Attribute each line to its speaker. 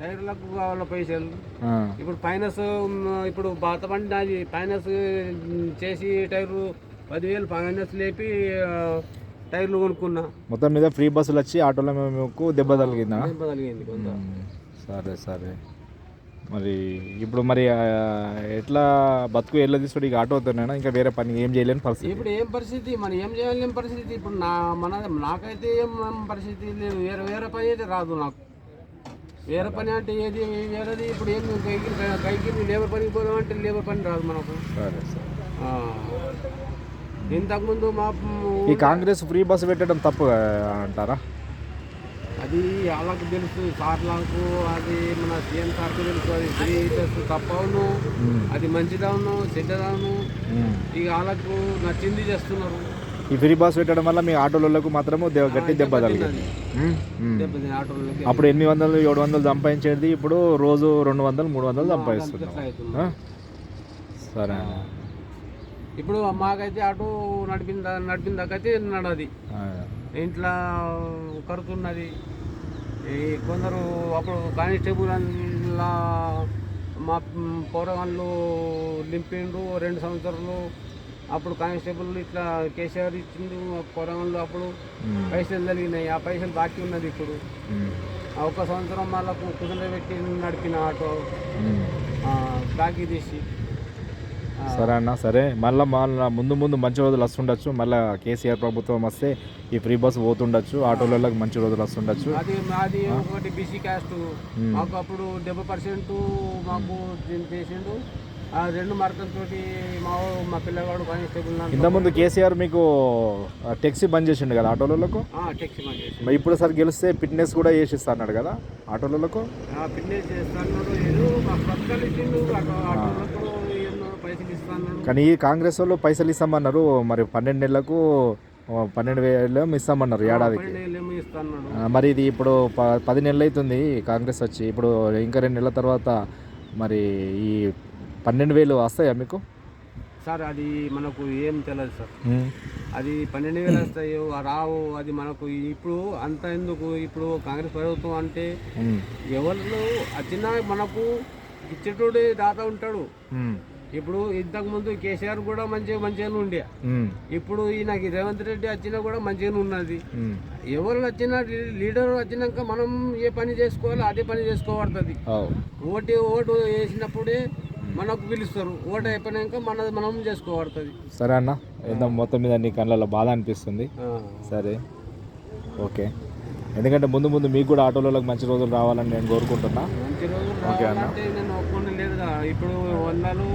Speaker 1: టైర్లకు కావాల పైసలు. ఇప్పుడు ఫైనాన్స్ ఇప్పుడు బాత బండి నాది ఫైనాన్స్ చేసి టైర్లు పదివేలు ఫైనాన్స్ లేపి టైర్లు కొనుక్కున్నా.
Speaker 2: మొత్తం మీద ఫ్రీ బస్సులు వచ్చి ఆటోలో మీకు దెబ్బ తగిలిందా?
Speaker 1: దెబ్బ తగిలింది
Speaker 2: సరే సరే. మరి ఇప్పుడు మరి ఎట్లా బతుకు ఎట్లా తీసుకుంటే ఇక ఆటోతోనేనా ఇంకా వేరే పని ఏం చేయలేని పరిస్థితి.
Speaker 1: ఇప్పుడు ఏం పరిస్థితి? మనం ఏం చేయలేని పరిస్థితి? ఇప్పుడు నా మన నాకైతే ఏం పరిస్థితి లేదు. వేరే వేరే పని అయితే రాదు నాకు. వేరే పని అంటే ఏది వేరేది ఇప్పుడు ఏం కైకి కైకి లేబర్ పనికి పోదాం అంటే లేబర్ పని రాదు మనకు.
Speaker 2: సరే సరే.
Speaker 1: ఇంతకుముందు మా
Speaker 2: ఈ కాంగ్రెస్ ఫ్రీ బస్సు పెట్టడం తప్పు అంటారా?
Speaker 1: అది వాళ్ళకు తెలుసు సార్లకు అది మన సీఎం సార్కు తెలుసు అది ఫ్రీ బస్సు తప్పవును అది మంచిదవును చెడ్డదవును. ఇక వాళ్ళకు నచ్చింది చేస్తున్నారు.
Speaker 2: ఈ ఫ్రీ బస్ పెట్టడం వల్ల మీ ఆటోలకు మాత్రము గట్టి దెబ్బ తగిలింది.
Speaker 1: ఆటోలకి
Speaker 2: అప్పుడు ఎనిమిది వందలు ఏడు వందలు సంపాదించేది? ఇప్పుడు రోజు రెండు వందలు మూడు వందలు సంపాదిస్తున్నాం? సరే.
Speaker 1: ఇప్పుడు మాకైతే ఆటో నడిపిన నడిపిన దాకా అయితే నడది ఇంట్లో ఖర్చు ఉన్నది ఈ కొందరు అప్పుడు కానిస్టేబుల్ మా పౌరవాళ్ళు నింపిండు రెండు సంవత్సరాలు అప్పుడు కానిస్టేబుల్ ఇట్లా కేసీఆర్ ఇచ్చిండు పౌరవాళ్ళు అప్పుడు పైసలు కలిగినాయి ఆ పైసలు బాకీ ఉన్నది ఇప్పుడు. ఒక్క సంవత్సరం మళ్ళీ కుదురు పెట్టి నడిపిన ఆటో బాకీ తీసి.
Speaker 2: సరే అన్న సరే. మళ్ళీ మళ్ళీ ముందు ముందు మంచి రోజులు వస్తుండొచ్చు. మళ్ళీ కేసీఆర్ ప్రభుత్వం వస్తే ఈ ఫ్రీ బస్ పోతుండొచ్చు. ఆటోలకు మంచి రోజులు వస్తుండొచ్చు.
Speaker 1: అది మాది ఒకటి బీసీ క్యాస్ట్. మాకు అప్పుడు డెబ్బై పర్సెంట్ మాకు చేసిండు. రెండు మార్కులతోటి మా వా- మా పిల్లవాడు కానిస్టేబుల్
Speaker 2: ఇంతకుముందు కేసీఆర్ మీకు టెక్సీ బంద్ చేసిండు కదా ఆటోలకు
Speaker 1: చేసి
Speaker 2: ఇప్పుడు సార్ గెలిస్తే ఫిట్నెస్ కూడా చేసిస్తా అన్నాడు కదా ఆటోలకు
Speaker 1: ఫిట్నెస్
Speaker 2: కానీ ఈ కాంగ్రెస్ వాళ్ళు పైసలు ఇస్తామన్నారు మరి పన్నెండు నెలలకు పన్నెండు వేలు ఇస్తామన్నారు ఏడాదికి. మరి ఇది ఇప్పుడు పది నెలలు అవుతుంది కాంగ్రెస్ వచ్చి ఇప్పుడు ఇంకా రెండు నెలల తర్వాత మరి ఈ పన్నెండు వేలు వస్తాయా మీకు?
Speaker 1: సార్ అది మనకు ఏం తెలియదు సార్. అది పన్నెండు వేలు వస్తాయో రావు అది మనకు ఇప్పుడు అంత ఎందుకు? ఇప్పుడు కాంగ్రెస్ ప్రభుత్వం అంటే ఎవరు వచ్చినా మనకు ఇచ్చేటోడే దాత ఉంటాడు. ఇప్పుడు ఇంతకు ముందు కేసీఆర్ కూడా మంచిగా మంచిగానే ఉండే. ఇప్పుడు ఈయనకి రేవంత్ రెడ్డి వచ్చినా కూడా మంచిగానే ఉన్నది. ఎవరు వచ్చినా లీడర్ వచ్చినాక మనం ఏ పని చేసుకోవాలో అదే పని చేసుకోబడుతుంది. ఓటు ఓటు వేసినప్పుడే మనకు పిలుస్తారు. ఓటు అయిపోయినాక మన మనం చేసుకోబడుతుంది.
Speaker 2: సరే అన్న ఏదో మొత్తం మీద నీ కళ్ళలో బాధ అనిపిస్తుంది? సరే. ఓకే. ఎందుకంటే ముందు ముందు మీకు కూడా ఆటోలకు మంచి రోజులు రావాలని నేను కోరుకుంటున్నా.
Speaker 1: మంచి రోజులు
Speaker 2: ఓకే అన్న.
Speaker 1: లేదు ఇప్పుడు వందలు